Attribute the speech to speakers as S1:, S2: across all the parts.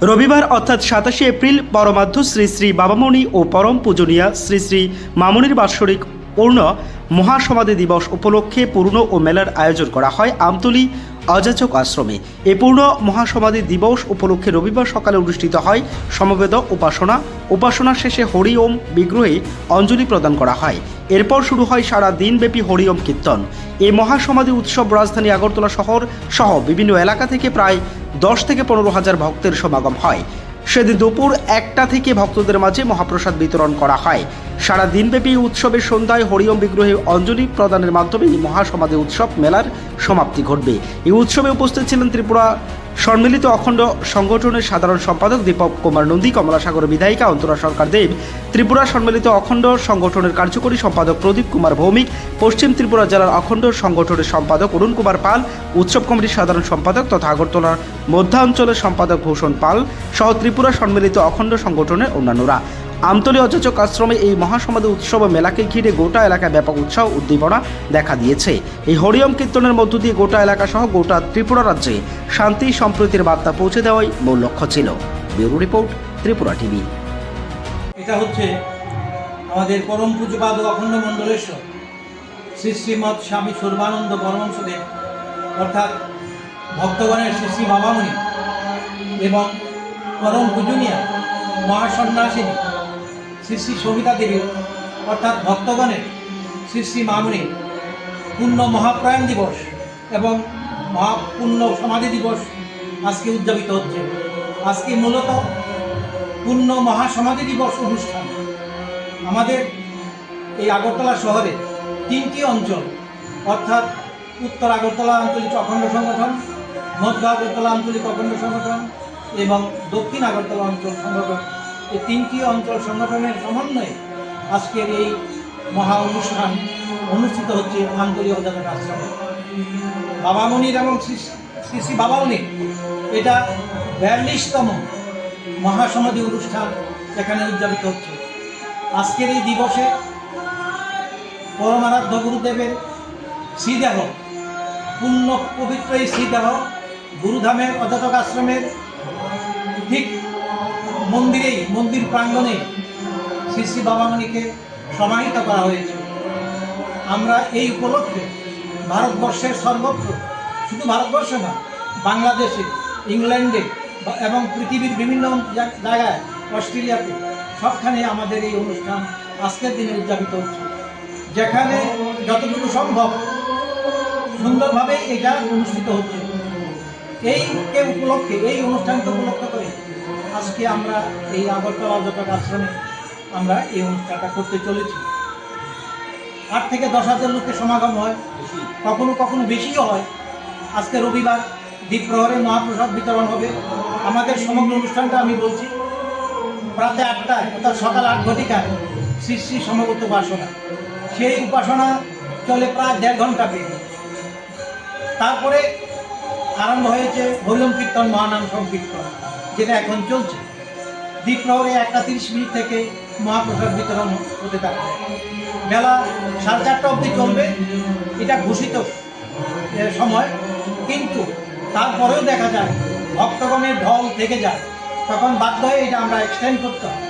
S1: রবিবার অর্থাৎ সাতাশে এপ্রিল পরমাধ্য শ্রী শ্রী বাবামণি ও পরম পূজনীয়া শ্রী শ্রী মামনির বাৎসরিক পূর্ণ মহাসমাধি দিবস উপলক্ষে পূর্ণ ও মেলার আয়োজন করা হয় আমতলী অযাচক আশ্রমে। এ পূর্ণ মহাসমাধি দিবস উপলক্ষে রবিবার সকালে অনুষ্ঠিত হয় সমবেদ উপাসনা। উপাসনা শেষে হরি ওম বিগ্রহে অঞ্জলি প্রদান করা হয়। এরপর শুরু হয় সারা দিনব্যাপী হরিওম কীর্তন। এই মহাসমাধি উৎসব রাজধানী আগরতলা শহর সহ বিভিন্ন এলাকা থেকে প্রায় দশ থেকে পনেরো হাজার ভক্তের সমাগম হয়। সেদিন দুপুর একটা থেকে ভক্তদের মাঝে মহাপ্রসাদ বিতরণ করা হয়। সারা দিনব্যাপী উৎসবের সন্ধ্যায় হরিয়ম বিগ্রহে অঞ্জলি প্রদানের মাধ্যমে মহাসমাধি উৎসব মেলার সমাপ্তি ঘটবে। এই উৎসবে উপস্থিত ছিলেন ত্রিপুরা সম্মিলিত অখণ্ড সংগঠনের সাধারণ সম্পাদক দীপক কুমার নন্দী, কমলাসাগর বিধায়িকা অন্তরা সরকার দেব, ত্রিপুরা সম্মিলিত অখণ্ড সংগঠনের কার্যকরী সম্পাদক প্রদীপ কুমার ভৌমিক, পশ্চিম ত্রিপুরা জেলার অখণ্ড সংগঠনের সম্পাদক অরুণ কুমার পাল, উৎসব কমিটির সাধারণ সম্পাদক তথা আগরতলার মধ্যাঞ্চলের সম্পাদক ভূষণ পাল সহ ত্রিপুরা সম্মিলিত অখণ্ড সংগঠনের অন্যান্যরা। আমতলী অযোচক আশ্রমে এই মহাসমাধি উৎসব মেলাকে ঘিরে গোটা এলাকায় ব্যাপক উৎসাহ উদ্দীপনা দেখা দিয়েছে। এই হরিয়ম কীর্তনের মধ্য দিয়ে গোটা এলাকা সহ গোটা ত্রিপুরা রাজ্যে শান্তি, সম্প্রীতির বার্তা পৌঁছে দেওয়াই মূল লক্ষ্য ছিল। Bureau report, Tripura TV.
S2: এটা হচ্ছে আমাদের পরম পূজ্যপাদ অখণ্ড মণ্ডলেশ্বর। শ্রী শ্রীমৎ স্বামী সর্বানন্দ পরমংসদেব অর্থাৎ ভক্তগণের শ্রী শ্রী বাবামণি এবং পরম পূজনীয়া মহাসন্ন্যাসিনী শ্রী শ্রী সবিতা দেবী, অর্থাৎ ভক্তগণের শ্রী শ্রী মামনি পূর্ণ মহাপ্রয়াণ দিবস এবং মহাপূর্ণ সমাধি দিবস আজকে উদযাপিত হচ্ছে। আজকে মূলত পূর্ণ মহাসমাধি দিবস অনুষ্ঠান। আমাদের এই আগরতলা শহরে তিনটি অঞ্চল, অর্থাৎ উত্তর আগরতলা আঞ্চলিক অখণ্ড সংগঠন, মধ্য আগরতলা আঞ্চলিক অখণ্ড সংগঠন এবং দক্ষিণ আগরতলা অঞ্চল সংগঠন। এই তিনটি অঞ্চল সংগঠনের সমন্বয়ে আজকের এই মহা অনুষ্ঠান অনুষ্ঠিত হচ্ছে আঞ্চলিক অজাতক আশ্রমে। বাবামণির এবং শ্রী শ্রী শ্রী বাবামণির এটা বিয়াল্লিশতম মহাসমাধি অনুষ্ঠান এখানে উদযাপিত হচ্ছে। আজকের এই দিবসে পরমারাধ্য গুরুদেবের শ্রীদেহ পূর্ণ পবিত্র এই শ্রীদেহ গুরুধামের অধ্যাপক আশ্রমের ঠিক মন্দিরেই, মন্দির প্রাঙ্গণে শ্রী শ্রী বাবামণিকে সমাহিত করা হয়েছে। আমরা এই উপলক্ষে ভারতবর্ষের সর্বত্র, শুধু ভারতবর্ষে না, বাংলাদেশে, ইংল্যান্ডে এবং পৃথিবীর বিভিন্ন জায়গায়, অস্ট্রেলিয়াতে সবখানে আমাদের এই অনুষ্ঠান আজকের দিনে উদযাপিত হচ্ছে। যেখানে যতটুকু সম্ভব সুন্দরভাবে এটা অনুষ্ঠিত হচ্ছে। এইকে উপলক্ষে, এই অনুষ্ঠানকে উপলক্ষ করে আজকে আমরা এই আগরতলা যতটা আশ্রমে আমরা এই অনুষ্ঠানটা করতে চলেছি। আট থেকে দশ হাজার লোকের সমাগম হয়, কখনো কখনো বেশিও হয়। আজকে রবিবার দ্বীপ্রহরে মহাপ্রসাদ বিতরণ হবে। আমাদের সমগ্র অনুষ্ঠানটা আমি বলছি প্রাতে আটটায়, অর্থাৎ সকাল আট ঘটিকায়, শ্রী শ্রী সমবেত উপাসনা। সেই উপাসনা চলে প্রায় দেড় ঘণ্টা পেয়ে তারপরে আরম্ভ হয়েছে হরিম কীর্তন, মহানাম সংকীর্তন। যেটা এখন চলছে। দ্বীপ্রহরে একটা তিরিশ মিনিট থেকে মহাপ্রসাদ বিতরণ হতে থাকে বেলা সাড়ে চারটা অবধি চলবে। এটা ঘোষিত সময়। কিন্তু তারপরেও দেখা যায় ভক্তগণের ঢল থেকে যায়। তখন বাধ্য হয়ে এটা আমরা এক্সটেন্ড করতে হয়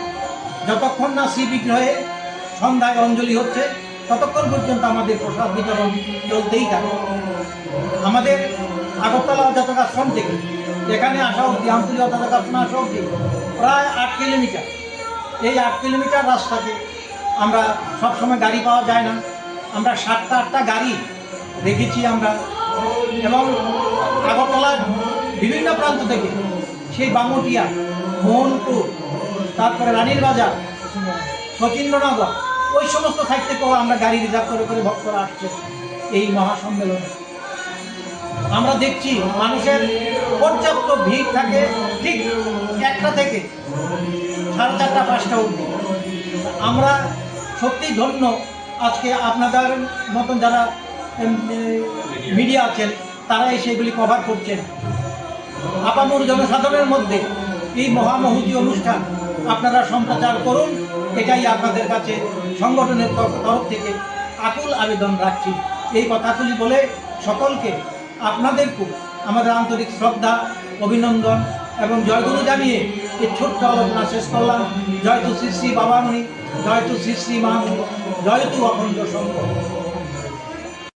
S2: যতক্ষণ না শ্রী বিগ্রহে সন্ধ্যায় অঞ্জলি হচ্ছে, ততক্ষণ পর্যন্ত আমাদের প্রসাদ বিতরণ চলতেই থাকে আমাদের আগরতলা যতটা আশ্রম থেকে এখানে আসা অবধি আন্তরিক অধ্যাপক আশ্রম আসা অবধি, প্রায় আট কিলোমিটার। এই আট কিলোমিটার রাস্তাতে আমরা সবসময় গাড়ি পাওয়া যায় না। আমরা সাতটা, আটটা গাড়ি রেখেছি আমরা। এবং আগরতলার বিভিন্ন প্রান্ত থেকে সেই বামুটিয়া, মোহনপুর, তারপরে রানীর বাজার শচীন্দ্রনগর ওই সমস্ত সাইড থেকেও আমরা গাড়ি রিজার্ভ করে করে ভক্তরা আসছে এই মহাসম্মেলনে। আমরা দেখছি মানুষের পর্যাপ্ত ভিড় থাকে, ঠিক একটা থেকে সাড়ে চারটা, পাঁচটা অবধি। আমরা সত্যি ধন্য আজকে আপনাদের মতন যারা মিডিয়া আছেন, তারা সেগুলি কভার করছেন। আপামর জনসাধারণের মধ্যে এই মহামহুতি অনুষ্ঠান আপনারা সম্প্রচার করুন, এটাই আপনাদের কাছে সংগঠনের তরফ তরফ থেকে আকুল আবেদন রাখছি। এই কথাগুলি বলে সকলকে, আপনাদেরকেও আমাদের আন্তরিক শ্রদ্ধা, অভিনন্দন এবং জয়গুরু জানিয়ে এই ছোট্ট আলোচনা শেষ করলাম। জয় তু শ্রী শ্রী বাবামণি জয়তু শ্রী শ্রী মা জয়তু অখণ্ড সম্ভব